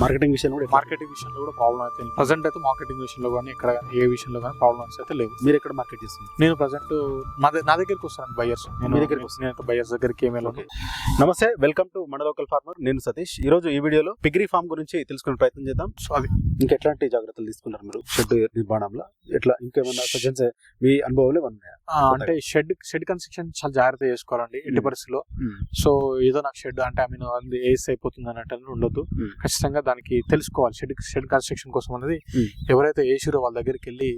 Marketing విషయంలో కూడా marketing విషయంలో కూడా ప్రాబ్లం అయితే ప్రజెంట్ అయితే మార్కెటింగ్ విషయంలో కానీ ఎక్కడ కానీ ఏ విషయంలో కానీ ప్రాబ్లమ్స్ అయితే లేవు. మీరు ఎక్కడ మార్కెట్ చేస్తున్నారు? నేను ప్రజెంట్ నా దగ్గ- నా దగ్గరికి వస్తాను బయర్స్ మీ దగ్గరికి వస్తారు? నేను బయర్స్ దగ్గరికి ఏమీ వెళ్ళను. నమస్తే వెల్కమ్ టు మన లోకల్ ఫార్మర్ నేను సతీష్. ఈ రోజు ఈ వీడియోలో పిగ్రీ ఫామ్ గురించి తెలుసుకునే ప్రయత్నం చేద్దాం. సో అది. ఇంకా ఎట్లాంటి జాగ్రత్తలు తీసుకున్నారు మీరు షెడ్ నిర్మాణంలో? ఎట్లా ఇంకేమైనా సజెన్స్ మీ అనుభవాలు ఉన్నాయా? అంటే షెడ్ షెడ్ కన్స్ట్రక్షన్ చాలా జాగ్రత్త చేసుకోవాలండి ఎట్టి మ్మ్. పరిస్థితిలో. సో ఏదో నాకు షెడ్ అంటే ఐ మీన్ ఏస్ అయిపోతుంది అన్నట్టు ఉండొద్దు. మ్మ్. ఖచ్చితంగా దానికి తెలుసుకోవాలి. షెడ్ షెడ్ కన్స్ట్రక్షన్ కోసం అనేది. ఎవరైతే వేసిరో వాళ్ళ దగ్గరికి వెళ్ళి.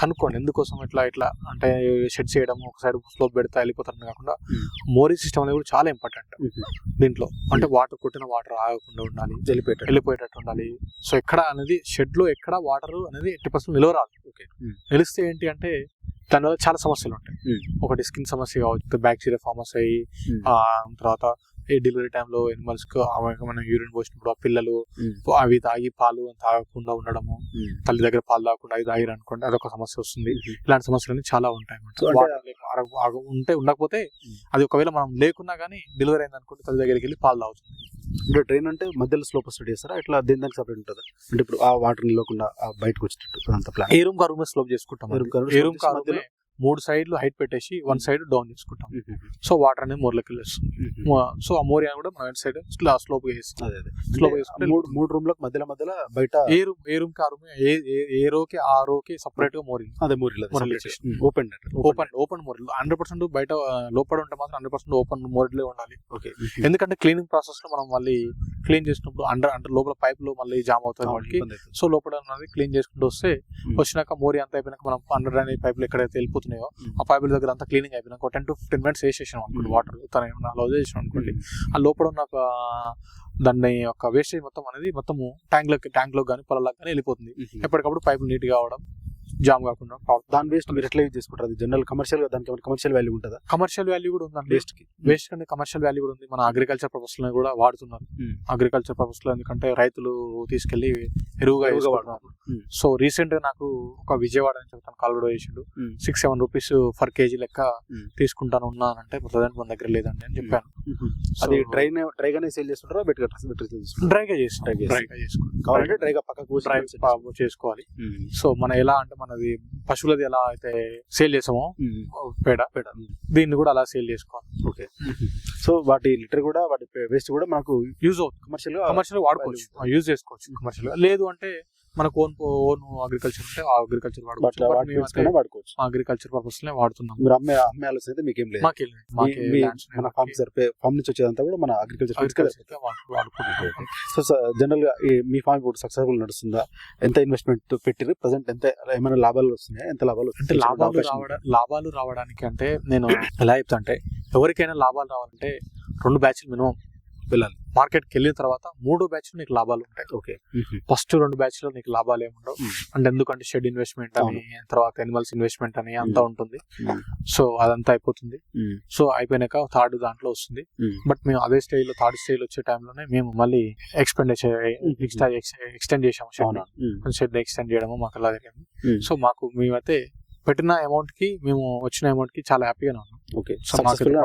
కనుక్కోండి. ఎందుకోసం ఇట్లా ఇట్లా అంటే షెడ్ చేయడం ఒక సైడ్ స్లోప్ పెడతా వెళ్ళిపోతారు కాకుండా మ్మ్. మోరీ సిస్టమ్ అనేది కూడా చాలా ఇంపార్టెంట్ దీంట్లో. అంటే వాటర్ కొట్టిన వాటర్ ఆగకుండా ఉండాలి వెళ్ళిపోయేట వెళ్ళిపోయేటట్టు ఉండాలి. సో ఎక్కడ అనేది షెడ్లో ఎక్కడ వాటర్ అనేది ఎట్టి పర్సెంట్ నిలవరాదు ఓకే. నిలిస్తే ఏంటి అంటే దానివల్ల చాలా సమస్యలు ఉంటాయి. ఒకటి స్కిన్ సమస్య కావచ్చు బ్యాక్టీరియా ఫార్మస్ అయ్యి ఆ తర్వాత డెలివరీ టైంలో ఎనిమల్స్కు మనం యూరిన్ పోసినప్పుడు ఆ పిల్లలు అవి తాగి పాలు తాగకుండా ఉండడము తల్లి దగ్గర పాలు తాగకుండా అవి తాగిరు అనుకోండి అదొక సమస్య వస్తుంది. ఇలాంటి సమస్యలు చాలా ఉంటాయి ఉంటే ఉండకపోతే. అది ఒకవేళ మనం లేకున్నా కానీ డెలివరీ అయింది అనుకోండి తల్లి దగ్గరికి వెళ్ళి పాలు తాగుతుంది. అంటే ట్రైన్ అంటే మధ్యలో స్లోప్ స్టడీ చేస్తారా ఇట్లా దేని దానికి సపరేట్ ఉంటుంది? అంటే ఇప్పుడు ఆ వాటర్ నిలవకుండా బయటకు వచ్చేటట్టు అంత ప్లాన్ ఏ రూమ్ కా రూమ్ స్లోప్ చేసుకుంటాం ఏ రూమ్ కా రూమే మూడు సైడ్లు హైట్ పెట్టేసి వన్ సైడ్ డౌన్ చేసుకుంటాం. సో వాటర్ అనేది మోర్లకి వెళ్ళేస్తుంది సో ఆ మోరియా కూడా మనం సైడ్ స్లోప్ వేస్తాం స్లోప్ వేసుకుంటే మూడు మూడు రూమ్లకు మధ్యలో మధ్యలో బయట ఏ రూమ్ ఏ రూమ్ కా రూమ్ ఏ రోకి ఆ రోకి సపరేట్గా మోరీ అదే మూడు ఓపెన్ ఓపెన్ ఓపెన్ మోరీ హండ్రెడ్ పర్సెంట్ బయట ఆ, లోపల ఉంటే మాత్రం హండ్రెడ్ పర్సెంట్ ఓపెన్ మోరీలో ఉండాలి. ఓకే. ఎందుకంటే క్లీనింగ్ ప్రాసెస్లో మనం మళ్ళీ క్లీన్ చేసినప్పుడు అండర్ అంటే లోపల పైప్లో మళ్ళీ జామ్ అవుతుంది వాళ్ళకి సో లోపల ఉన్నది క్లీన్ చేసుకుంటూ వస్తే వచ్చినాక మోరీ అంతా అయిపోయినాక మనం అండర్ డ్రైనేజ్ పైపులు ఎక్కడైతే వెళ్ళిపోతున్నాయో ఆ పైపుల దగ్గర అంతా క్లీనింగ్ అయిపోయినాక టెన్ టు ఫిఫ్టీన్ మినిట్స్ వేసేసాం అనుకోండి. వాటర్ తన ఏమన్నా అలా చేసాం అనుకోండి. ఆ లోపల ఉన్న ఒక దాన్ని ఒక వేస్టేజ్ మొత్తం అనేది మొత్తము ట్యాంక్లో ట్యాంక్లో కానీ పొలాలకు కానీ వెళ్ళిపోతుంది. ఎప్పటికప్పుడు పైపులు నీట్గా అవడం జామ్ కాకుండా దాని వేస్ట్ మీరు ఎట్లా యూజ్ చేసుకుంటారు? అది జనరల్ కమర్షియల్గా దానికి కమర్షియల్ వాల్యూ ఉంటుందా? కమర్షియల్ వాల్యూ కూడా ఉందండి. వేస్ట్కి. వేస్ట్ కంటే కమర్షియల్ వాల్యూ కూడా ఉంది. మన అగ్రికల్చర్ పర్పస్లో కూడా వాడుతున్నారు. అగ్రికల్చర్ పర్పస్లో ఎందుకంటే రైతులు తీసుకెళ్ళి ఎరువుగా వేసుకుంటున్నారు. Mm. సో రీసెంట్గా నాకు ఒక విజయవాడ అని చెప్తాను కాల్ కూడా చేసిండు. Six seven rupees for KG లెక్క Mm. తీసుకుంటాను ఉన్నానంటే ప్రజెంట్ మన దగ్గర లేదండి అని చెప్పాను. అది డ్రై డ్రై గానే సేల్ చేస్తుంటారా? బెట్ డ్రైగా గా డ్రైగా చేసుకోవాలి కావాలంటే డ్రై గా పక్కకు డ్రై చేసుకోవాలి. సో మన ఎలా అంటే మనది పశువులది ఎలా అయితే సేల్ చేసామో పేడ పేడ. దీన్ని కూడా అలా సేల్ చేసుకోవాలి. ఓకే. సో వాటి లిటర్ కూడా వాటి వేస్ట్ కూడా మనకు యూజ్ అవుతుంది. కమర్షియల్ కమర్షియల్ వాడుకోవచ్చు. యూజ్ చేసుకోవచ్చు. కమర్షియల్ లేదు అంటే మనకు ఓన్ ఓన్ అగ్రికల్చర్ ఉంటే ఆ అగ్రికల్చర్ వాడుకోవచ్చు. వాడుకోవచ్చు అగ్రికల్చర్ పర్పస్లో వాడుతున్నాం. మీరు అమ్మే అమ్మే ఆలోచన అయితే మీకేం లేదు. మాకే మాకే మీ- మీ- lands ఉన్నాయి. మన ఫార్మ్ సరిపే ఫార్మ్ నుంచి వచ్చేదంతా కూడా మన అగ్రికల్చర్ సో జనరల్గా మీ ఫార్మ్ ఇప్పుడు సక్సెస్ఫుల్ నడుస్తుందా? ఎంత ఇన్వెస్ట్మెంట్ పెట్టిరు ప్రజెంట్ ఎంత ఏమైనా లాభాలు వస్తున్నాయా? ఎంత లాభాలు అంటే? లాభాలు లాభాలు రావడానికి అంటే నేను ఎలా చెప్తా అంటే ఎవరికైనా లాభాలు రావాలంటే రెండు బ్యాచ్లు మినిమం వెళ్ళాలి మార్కెట్కి వెళ్ళిన తర్వాత మూడో బ్యాచ్ నీకు లాభాలు ఉంటాయి. ఓకే. ఫస్ట్ రెండు బ్యాచ్లో నీకు లాభాలు ఏముండవు. అంటే ఎందుకంటే షెడ్ ఇన్వెస్ట్మెంట్ అని తర్వాత ఎనిమల్స్ ఇన్వెస్ట్మెంట్ అని అంతా ఉంటుంది. సో అదంతా అయిపోతుంది. సో అయిపోయినాక థర్డ్ దాంట్లో వస్తుంది. బట్ మేము అదే స్టేజ్లో థర్డ్ స్టేజ్ వచ్చే టైంలోనే మేము మళ్ళీ ఎక్స్పెండిచర్ ఎక్స్ట్రా ఎక్స్టెండ్ చేసాము అవునా? షెడ్ ఎక్స్టెండ్ చేయడము మాకు అలా జరిగింది. సో మాకు మేమైతే పెట్టిన అమౌంట్కి మేము వచ్చిన అమౌంట్కి చాలా హ్యాపీగానే ఉన్నాం. ఓకే సక్సెస్ఫుల్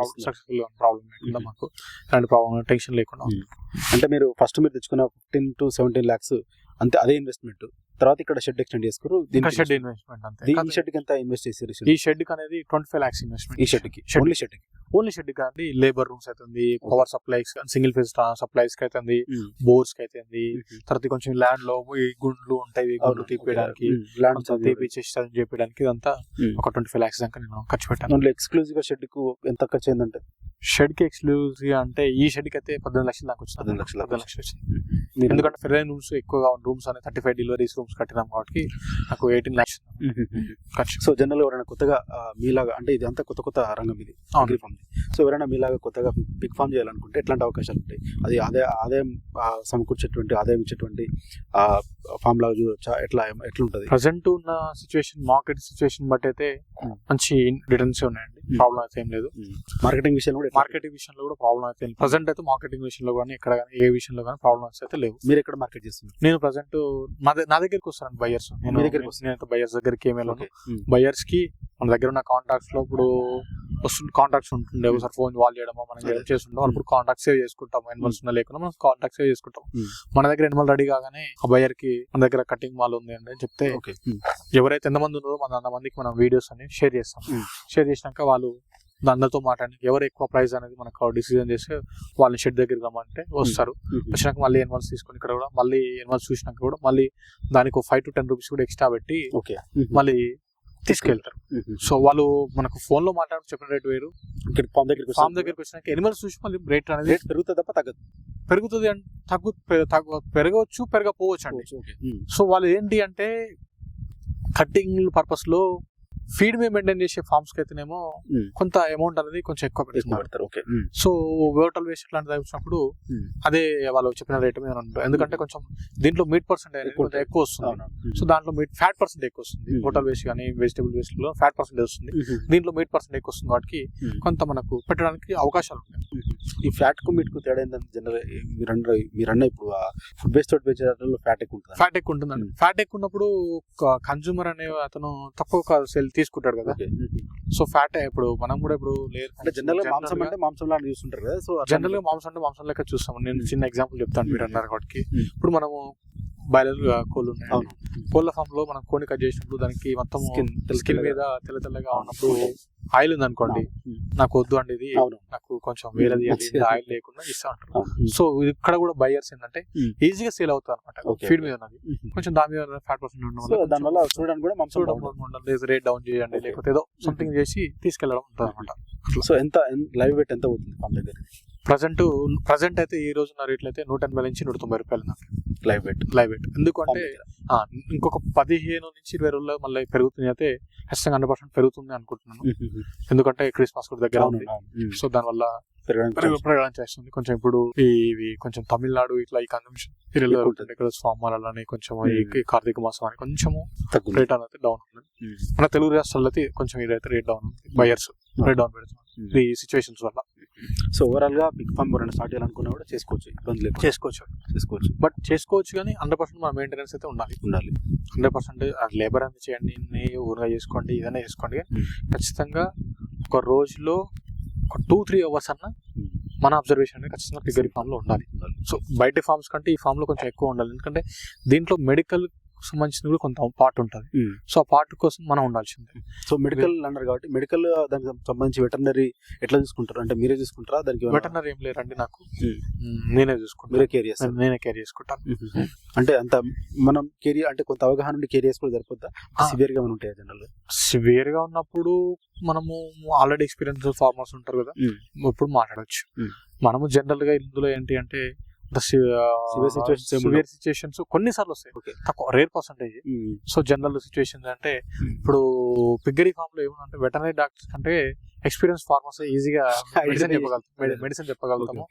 ప్రాబ్లం లేకుండా మాకు ఎలాంటి ప్రాబ్లం టెన్షన్ లేకుండా ఉంది. అంటే మీరు ఫస్ట్ మీరు తెచ్చుకున్న ఫిఫ్టీన్ టు సెవెంటీన్ లాక్స్ అంతే అదే ఇన్వెస్ట్మెంట్ తర్వాత ఇక్కడ షెడ్ ఎక్స్టెండ్ చేసుకున్నారు ఇంకా దీనికి షెడ్ ఇన్వెస్ట్మెంట్ అంతే. ఈ షెడ్కి ఎంత ఇన్వెస్ట్ చేసారు ఈ షెడ్కి అనేది ట్వంటీ ఫైవ్ లాక్స్ ఇన్వెస్ట్మెంట్ ఈ షెడ్కి. ఓన్లీ షెడ్కి ఓన్లీ షెడ్ కానీ లేబర్ రూమ్స్ అవుతుంది పవర్ సప్లైస్ సింగిల్ ఫేజ్ సప్లైస్కి అవుతుంది బోర్స్కి అవుతుంది తర్వాత కొంచెం ల్యాండ్లో ఈ గుండ్లు ఉంటాయి గుండ్లు తీపియడానికి ల్యాండ్ తీపిచ్చేసి చేయడానికి ఇదంతా ఒక ట్వంటీ ఫైవ్ లాక్స్ దాకా నేను ఖర్చు పెట్టాను. ఓన్లీ ఎక్స్క్లూజివ్గా షెడ్కు ఎంత ఖర్చు అయిందంటే? షెడ్కి ఎక్స్క్లూజివ్ అంటే ఈ షెడ్కి అయితే పద్దెనిమిది లక్షలు దాకా వచ్చింది. పద్దెనిమిది లక్షల పద్దెనిమిది లక్షలు వచ్చింది. ఎందుకంటే ఫెరైన్ రూమ్స్ ఎక్కువగా ఉన్న రూమ్స్ అనేది థర్టీ ఫైవ్ డెలివరీస్ రూమ్స్ కట్టినాం కాబట్టి నాకు ఎయిటీన్ లాక్స్ ఖర్చు సో జనరల్ ఎవరైనా కొత్తగా మీలాగా అంటే ఇది అంతా కొత్త కొత్త రంగం ఇది. అగ్రి ఫార్మ్ సో ఎవరైనా మీలాగా కొత్తగా పిక్ ఫార్మ్ చేయాలనుకుంటే ఎట్లాంటి అవకాశాలు ఉంటాయి? అది అదే ఆదాయం ఆ, సమకూర్చేటువంటి ఆదాయం ఇచ్చేటువంటి ఫామ్ లాగా చూడొచ్చా? ఎట్లా ఎట్లా ఉంటుంది ప్రజెంట్ ఉన్న సిచ్యువేషన్ మార్కెట్ సిచ్యువేషన్ బట్టి అయితే Hmm. మంచి రిటర్న్స్ ఉన్నాయండి. ప్రాబ్లం అయితే ఏం లేదు మార్కెటింగ్ విషయంలో కూడా? మార్కెటింగ్ విషయంలో కూడా ప్రాబ్లం అయితే ప్రజెంట్ అయితే మార్కెటింగ్ విషయంలో కానీ ఎక్కడ కానీ ఏ విషయంలో కానీ ప్రాబ్లమ్స్ అయితే లేవు మీరు ఎక్కడ మార్కెట్ చేస్తున్నారు నేను ప్రజెంట్ నా దగ్గరికి వస్తాను బయర్స్ నేను మీ దగ్గరికి? నేను బయర్స్ దగ్గరికి ఏమి వెళ్ళను. బయర్స్కి మన దగ్గర ఉన్న కాంటాక్ట్స్లో ఇప్పుడు వస్తుంది కాంటాక్ట్స్ ఉంటుండే Hmm. ఒకసారి ఫోన్ కాల్ చేయడమో మనం. ఏం చేస్తుంటాం వాళ్ళు ఇప్పుడు కాంటాక్ట్ సేవ్ చేసుకుంటాం ఎనిమల్స్ ఉన్నా లేకుండా మనం కాంటాక్ట్ సేవ్ చేసుకుంటాం Hmm. మన దగ్గర ఎనిమల్ రెడీ కాగానే ఆ బయర్కి మన దగ్గర కటింగ్ మాల్ ఉంది అండి అని చెప్తే. ఎవరైతే ఎంతమంది ఉన్నారో మన అంతమందికి మనం వీడియోస్ అని షేర్ చేస్తాం Hmm. షేర్ చేసినాక వాళ్ళు అందరితో మాట్లాడి ఎవరు ఎక్కువ ప్రైస్ అనేది మనకు డిసిజన్ చేసి వాళ్ళని షెడ్ దగ్గరికి రమ్మంటే వస్తారు. వచ్చినాక మళ్ళీ ఎనిమల్స్ తీసుకొని ఇక్కడ కూడా మళ్ళీ ఎనిమల్స్ చూసినాక కూడా మళ్ళీ దానికి ఫైవ్ టు టెన్ రూపీస్ కూడా ఎక్స్ట్రా పెట్టి ఓకే. మళ్ళీ తీసుకెళ్తారు. సో వాళ్ళు మనకు ఫోన్లో మాట్లాడి చెప్పిన రేట్ వేరు. ఇక్కడ ఫామ్ దగ్గరికి ఫామ్ దగ్గరికి వచ్చినాక ఎనిమల్స్ చూసి మళ్ళీ రేట్ అనేది రేట్ పెరుగుతుంది తప్ప తగ్గదు. పెరుగుతుంది అంటే తగ్గు పెరగవచ్చు పెరగపోవచ్చు అండి. సో వాళ్ళు ఏంటి అంటే కట్టింగ్ పర్పస్లో ఫీడ్ మీద మెయింటైన్ చేసే ఫార్మ్స్కి అయితేనేమో. కొంత అమౌంట్ అనేది కొంచెం ఎక్కువ పెడతారు ఓకే. సో వేటల్ వేస్ట్ ఇట్లాంటిది వచ్చినప్పుడు. అదే వాళ్ళు చెప్పిన రేట్ మీద ఉంటుంది ఎందుకంటే కొంచెం దీంట్లో మీట్ పర్సెంట్ కొంచెం ఎక్కువ వస్తుంది. సో దాంట్లో మీట్ ఫ్యాట్ పర్సెంట్ ఎక్కువ వస్తుంది. హోటల్ వేస్ట్ కానీ వెజిటబుల్ వేస్ట్లో ఫ్యాట్ పర్సెంట్ వస్తుంది. దీంట్లో మీట్ పర్సెంట్ ఎక్కువ వస్తుంది వాటికి. కొంత మనకు పెట్టడానికి అవకాశాలు ఉంటాయి ఈ ఫ్యాట్కు మీట్కు తేడా ఏంటంటే జనరల్ మీరు అన్న మీరు అన్న ఇప్పుడు ఫుడ్ బేస్ తోటి పెంచేటప్పుడు ఫ్యాట్ ఎక్కువ ఉంటుంది ఫ్యాట్ ఎక్కువ ఉంటుందండి Hmm. ఫ్యాట్ ఎక్కువ ఉన్నప్పుడు కన్జ్యూమర్ అనే అతను తక్కువ సెల్ తీసుకుంటాడు కదా. సో ఫ్యాట్ ఇప్పుడు మనం కూడా ఇప్పుడు లేయర్ అంటే జనరల్గా మాంసం అంటే మాంసం లాంటి చూస్తుంటారు కదా సో జనరల్గా మాంసం అంటే మాంసం లెక్క చూస్తాం నేను Hmm. చిన్న ఎగ్జాంపుల్ చెప్తాను మీరు Hmm. అన్నారు కాబట్టి Hmm. ఇప్పుడు మనము బాయిలర్ కోళ్ళు ఉన్నాయి కోళ్ళ ఫామ్లో మనం కోడిని కట్ చేసినప్పుడు దానికి మొత్తం స్కిన్ మీద. తెల్ల తెల్లగా ఉన్నప్పుడు ఆయిల్ ఉంది అనుకోండి. నాకు వద్దు అండి ఇది నాకు కొంచెం వేరేది ఆయిల్ లేకుండా ఇస్తా ఉంటారు. సో ఇక్కడ కూడా బయర్స్ ఏంటంటే. ఈజీగా సేల్ అవుతారు అనమాట ఫీడ్. మీద ఉన్నది. కొంచెం దాని మీద ఫ్యాట్ పర్సెంట్ ఉండడం దానివల్ల చూడడానికి కూడా చూడడం రేట్ డౌన్ చేయండి. లేకపోతే ఏదో సంథింగ్ చేసి తీసుకెళ్ళడం ఉంటుంది అనమాట సో ఎంత లైవ్ వెయిట్ ఎంత అవుతుంది ఫామ్ దగ్గర ప్రజెంట్ ప్రజెంట్ అయితే ఈ రోజు ఉన్న రేట్లు అయితే నూట ఎనభై నుంచి నూట తొంభై రూపాయలు లైవ్ లైవ్ వెయిట్ ఎందుకంటే ఆ, ఇంకొక పదిహేను నుంచి ఇరవై రోజుల్లో మళ్ళీ పెరుగుతుంది అయితే ఖచ్చితంగా హండ్రెడ్ పర్సెంట్ పెరుగుతుంది అనుకుంటున్నాను. ఎందుకంటే క్రిస్మస్ కూడా దగ్గర ఉంది. సో దానివల్ల పెరగడం చేస్తుంది కొంచెం ఇప్పుడు ఇవి కొంచెం తమిళనాడు ఇట్లా ఈ ఉంటుంది. ఇక్కడ స్వామాలని కొంచెం ఈ కార్తీక మాసం అని కొంచెము రేట్ అనేది డౌన్ ఉంది. మన తెలుగు రాష్ట్రాల్లో అయితే కొంచెం ఇదైతే రేట్ డౌన్ ఉంది. బయర్స్ రేట్ డౌన్ పెడుతున్నారు. ఈ సిచ్యువేషన్స్ వల్ల. సో ఓవరాల్గా పిక్ ఫామ్ ఎవరైనా స్టార్ట్ చేయాలనుకున్నా కూడా చేసుకోవచ్చు ఇబ్బంది లేకుండా. చేసుకోవచ్చు. చేసుకోవచ్చు. బట్ చేసుకోవచ్చు కానీ హండ్రెడ్ పర్సెంట్ మన మెయింటెనెన్స్ అయితే ఉండాలి. ఉండాలి. హండ్రెడ్ పర్సెంట్ లేబర్ అనేది చేయండి ఊరుగా చేసుకోండి ఏదైనా చేసుకోండి. Hmm. ఖచ్చితంగా ఒక రోజులో ఒక టూ త్రీ అవర్స్ అన్న మన అబ్జర్వేషన్ అనేది ఖచ్చితంగా పిగ్గరీ ఫామ్లో ఉండాలి. ఉండాలి. సో బయట ఫార్మ్స్ కంటే ఈ ఫామ్లో కొంచెం ఎక్కువ ఉండాలి. ఎందుకంటే దీంట్లో మెడికల్ సంబంధించిన కూడా కొంత పార్ట్ ఉంటుంది సో ఆ పార్ట్ కోసం మనం ఉండాల్సిందే. సో మెడికల్ అన్నారు కాబట్టి మెడికల్ దానికి సంబంధించి వెటర్నరీ ఎట్లా చూసుకుంటారు? అంటే మీరే చూసుకుంటారా? దానికి వెటర్నరీ ఏం లేరండి నాకు. నేనే చూసుకుంటాను మీరే కేర్ చేస్తారు? నేనే కేర్ చేసుకుంటాను అంటే అంత మనం కెరియర్ అంటే కొంత అవగాహన ఉండి కేర్ చేసుకోవడం సరిపోద్దా. సివియర్గా మనం ఉంటాయి జనరల్ సివియర్గా ఉన్నప్పుడు మనము ఆల్రెడీ ఎక్స్పీరియన్స్ ఫార్మర్స్ ఉంటారు కదా. ఇప్పుడు మాట్లాడొచ్చు. మనము జనరల్గా ఇందులో ఏంటి అంటే సివియర్ సిచ్యువేషన్స్ కొన్నిసార్లు వస్తాయి. ఓకే. తక్కువ rare percentage so general situations అంటే ఇప్పుడు పిగ్గరీ ఫామ్లో ఏమంటే వెటనరీ డాక్టర్స్ అంటే ఎక్స్పీరియన్స్ ఫార్మర్స్ ఈజీగా మెడిసిన్ చెప్పగలుగుతాం. మెడిసిన్ చెప్పగలుగుతాము.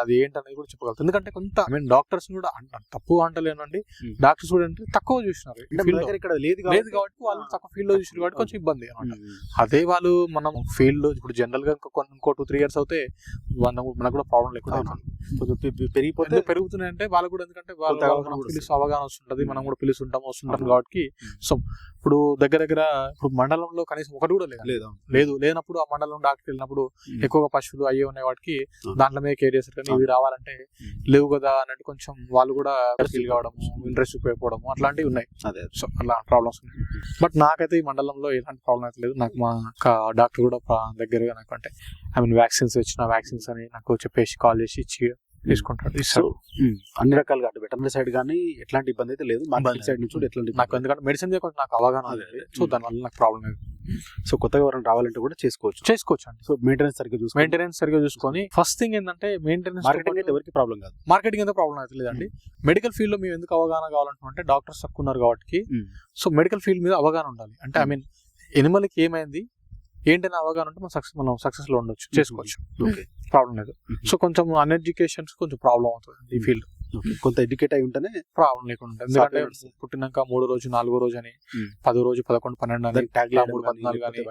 అది ఏంటనేది కూడా చెప్పగలుగుతాం. ఎందుకంటే కొంత ఐ మీన్ డాక్టర్స్ కూడా తక్కువ అంటలేనండి. Hmm. డాక్టర్స్ కూడా అంటే తక్కువ చూసినారు. లో. ఇక్కడ లేదు లేదు కాబట్టి వాళ్ళు తక్కువ ఫీల్డ్లో చూసారు కాబట్టి కొంచెం ఇబ్బంది అనమాట. అదే వాళ్ళు మనం ఫీల్డ్ ఇప్పుడు జనరల్గా ఇంకో కొన్ని- ఇంకో టూ త్రీ ఇయర్స్ అవుతే మనం మనకు కూడా ప్రాబ్లం లేకుండా పెరిగిపోతే పెరుగుతున్నాయి అంటే వాళ్ళు కూడా ఎందుకంటే వాళ్ళు అవగాహన మనం కూడా పిలుసు అవగాహన వస్తుంటది మనం కూడా పిలుస్తుంటాం వస్తుంటాం. కాబట్టి. Hmm. సో ఇప్పుడు దగ్గర దగ్గర ఇప్పుడు మండలంలో కనీసం ఒకటి కూడా లేదు? లేదా. లేదు. లేనప్పుడు ఆ మండలం డాక్టర్ వెళ్ళినప్పుడు ఎక్కువగా పశువులు అయ్యే ఉన్నాయి వాటికి. దాంట్లో మీద కేర్ చేస్తారు కానీ ఇవి రావాలంటే. లేవు కదా అన్నట్టు కొంచెం వాళ్ళు కూడా ఫీల్ కావడము ఇంట్రెస్ట్ చూపించకపోవడము అట్లాంటివి ఉన్నాయి. అదే సో అలా ప్రాబ్లమ్స్ ఉన్నాయి. బట్ నాకైతే ఈ మండలంలో ఎలాంటి ప్రాబ్లం అయితే లేదు. నాకు మా డాక్టర్ కూడా దగ్గరగా నాకు అంటే ఐ మీన్ వ్యాక్సిన్స్ వచ్చిన వ్యాక్సిన్స్ అని నాకు చెప్పేసి కాల్ చేసి ఇచ్చి తీసుకుంటాడు. అన్ని రకాలుగా అంటే వెటర్నరీ సైడ్ కానీ ఎట్లాంటి ఇబ్బంది అయితే లేదు. ఇబ్బంది సైడ్ నుంచి ఎట్లాంటి నాకు ఎందుకంటే మెడిసిన్ కొంచెం నాకు అవగాహన. సో దానివల్ల నాకు ప్రాబ్లం లేదు. సో కొత్తగా ఎవరైనా రావాలంటే కూడా చేసుకోవచ్చు. చేసుకోవచ్చు అండి సో మెయింటెనెన్స్ సరిగ్గా చూసుకోవాలి మెయింటెనెన్స్ సరిగ్గా చూసుకొని ఫస్ట్ థింగ్ ఏంటంటే మెయింటెనెన్స్ మార్కెటింగ్ అయితే ఎవరికి ప్రాబ్లం కాదు. మార్కెటింగ్ అయితే ప్రాబ్లం అయితే లేదండి మెడికల్ ఫీల్డ్లో మేము ఎందుకు అవగాహన కావాలంటే డాక్టర్స్ తక్కువ ఉన్నారు కాబట్టి. సో మెడికల్ ఫీల్డ్ మీద అవగాహన ఉండాలి. అంటే ఐ మీన్ ఎనిమల్కి ఏమైంది? ఏంటనే అవగాహన ఉంటే మనం సక్సెస్ మనం సక్సెస్లో ఉండొచ్చు చేసుకోవచ్చు. ఓకే ప్రాబ్లం లేదు. సో కొంచెం అన్ఎడ్యుకేషన్స్ కొంచెం ప్రాబ్లం అవుతుంది ఈ ఫీల్డ్ ఓకే కొంత ఎడ్యుకేట్ అయి ఉంటేనే ప్రాబ్లం లేకుండా ఉంటుంది. ఎందుకంటే. పుట్టినాక మూడో రోజు నాలుగో రోజు అని Hmm. పదో రోజు పదకొండు పన్నెండు అని మూడు పద్నాలుగు అని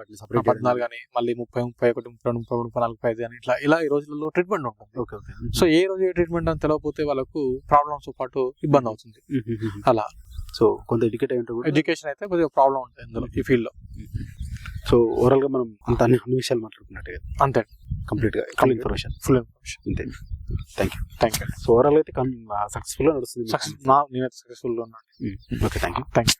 పద్నాలుగు అని మళ్ళీ ముప్పై ముప్పై ఒకటి ముప్పై రెండు ముప్పై ముప్పై నాలుగు ఐదు అని ఇట్లా ఇలా ఈ రోజులలో ట్రీట్మెంట్ ఉంటుంది. సో ఏ రోజు ఏ ట్రీట్మెంట్ అని తెలియకపోతే వాళ్ళకు ప్రాబ్లమ్స్తో పాటు ఇబ్బంది అవుతుంది. అలా. సో కొంత ఎడ్యుకేట్ అయి ఉంటే కూడా ఎడ్యుకేషన్ అయితే కొద్దిగా ప్రాబ్లం ఉంటుంది ఇందులో ఈ ఫీల్డ్లో. సో ఓవరాల్గా మనం అంత అన్ని అన్ని విషయాలు మాట్లాడుకున్నట్టు అంతే. కంప్లీట్గా ఫుల్. ఇన్ఫర్మేషన్ ఫుల్ ఇన్ఫర్మేషన్ అంతే. Thank you thank you so overall అయితే సక్సెస్ఫుల్గా నడుస్తుంది సక్సెస్ నా నేనైతే సక్సెస్ఫుల్గా ఉన్నాను. Okay thank you thank you